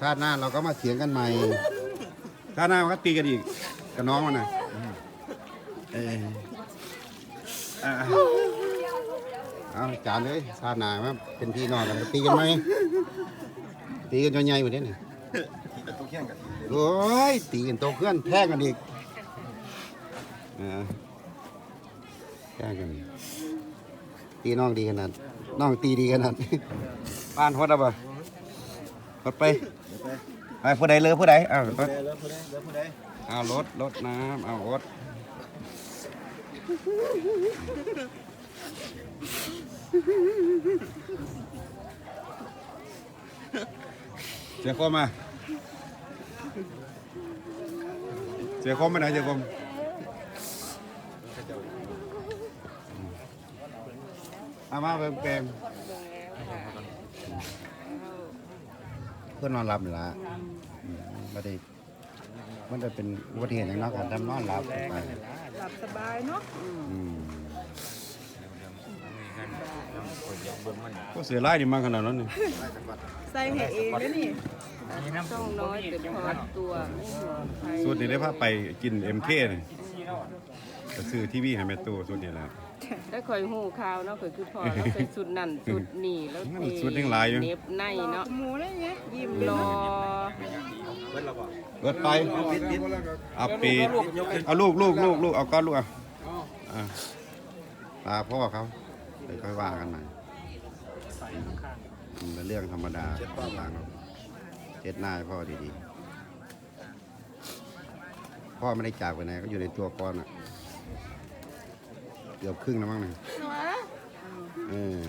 ชาติหน้าเราก็มาเถียงกันใหม่ ชาติหน้าก็ตีกันอีกกับน้องมันนะเอออะเอาจานเลยชาติหน้ามาเป็นพี่น้องกันตีกันไหมตีกันจนใหญ่กว่านี้นี่ตัวแข่งกันโอ้ยตีกันโตเพื่อนแท่งกันอีกอ่าแท่งกันตีน้องดีขนาดน้องตีดีขนาดบ้านฮดเอาปะฮดไปไปผู้ใดเลยผู้ใดอ้าวรถแล้วผู้ใดแล้วผู้ใดเอารถรถน้ำเอารถเสียคมมาเสียคมไปไหนเสียคมเอามาเป็นเป็น เพื่อนนอนหลับนี่ละอืมไม่ได้มันจะเป็นอุบัติเหตุอย่างนักการทำนอนหลับไปหลับสบายเนาะอืมก็เสียไล่ดิมาขนาดนั้นนี่ใส่ให้เองเด้อนี่ต้องน้อยแต่พอตัวไม่หัวใคร สุดนี้ได้พาไปกินเอ็มเคนี่ ก็ซื้อทีวีให้แม่ตู้สุดนี้แหละถ้าคอยหูข่าวเนาะก็คือพอแล้วเคยสุดนั่นสุดนี่แล้วมันสุดยังหลายอยู่เน็บในหลอเนาะกหมูได้ไงยิ้มเลยรอรถไปเอาปีดเอาลูกลูกลูกลูกเอาก้อนลูกเอาอะตาพ่อเขาเดี๋ยวค่อยว่ากันใหม่อืมเป็นเรื่องธรรมดาล้างเอาเช็ดหน้าให้พ่อดีๆพ่อไม่ได้จากไปไหนก็อยู่ในตัวก้อนอะ เกือบครึ่งแล้วมั้งเนี่ยเออ